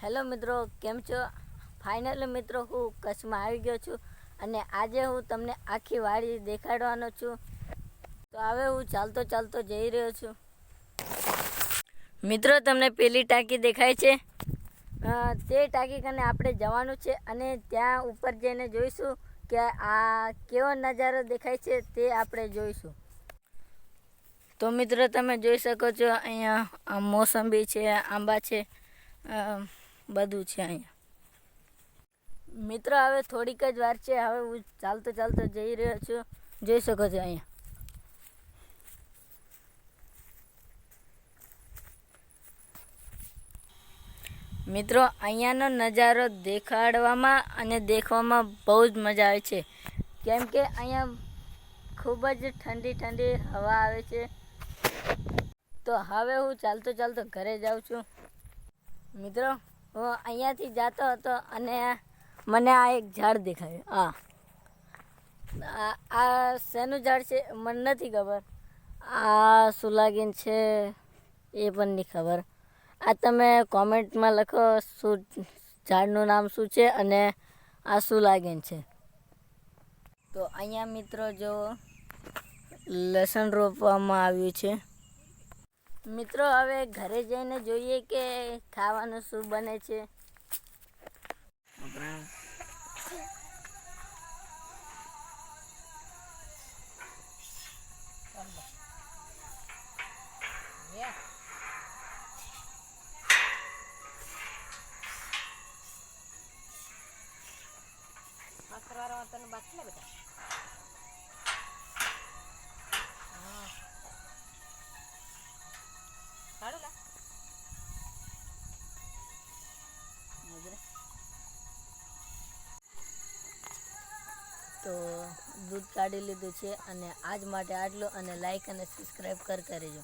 Hello મિત્રો, કેમ છો? ફાઇનલી મિત્રો, હું કચ્છમાં આવી ગયો છું અને આજે હું તમને આખી વાડી દેખાડવાનો છું. તો હવે હું ચાલતો ચાલતો જઈ રહ્યો છું. મિત્રો, તમને પેલી ટાંકી દેખાય છે. તે ટાંકી કને આપણે જવાનું છે અને ત્યાં ઉપર જઈને જોઈશું કે આ કેવો નજારો દેખાય છે તે આપણે જોઈશું. તો મિત્રો, તમે જોઈ શકો છો અહીંયા મોસંબી છે, આંબા છે બધું છે અહીંયા. મિત્રો, હવે થોડીક જ વાર છે. હવે હું ચાલતો ચાલતો જઈ રહ્યો છું. જોઈ શકો છો અહીંયા. મિત્રો, અહીંયાનો નજારો દેખાડવામાં અને દેખવામાં બહુ જ મજા આવે છે. કેમ કે અહીંયા ખૂબ જ ઠંડી ઠંડી હવા આવે છે. તો હવે હું ચાલતો ચાલતો ઘરે જાઉં છું. મિત્રો હું અહીંયાથી જતો હતો અને મને આ એક ઝાડ દેખાયું. આ. આ- શેનું ઝાડ છે મને નથી ખબર. આ સુલાગીન છે એ પણ નહીં ખબર. આ તમે કોમેન્ટમાં લખો શું ઝાડનું નામ શું છે અને આ શું લાગીને છે. તો અહીંયા મિત્રો જો લસણ રોપવામાં આવ્યું છે. મિત્રો હવે ઘરે જઈને જોઈએ કે ખાવાનું શું બને છે. તો દૂધ કાઢી લીધું છે અને આજ માટે આટલું અને લાઈક અને સબસ્ક્રાઈબ કર રહેજો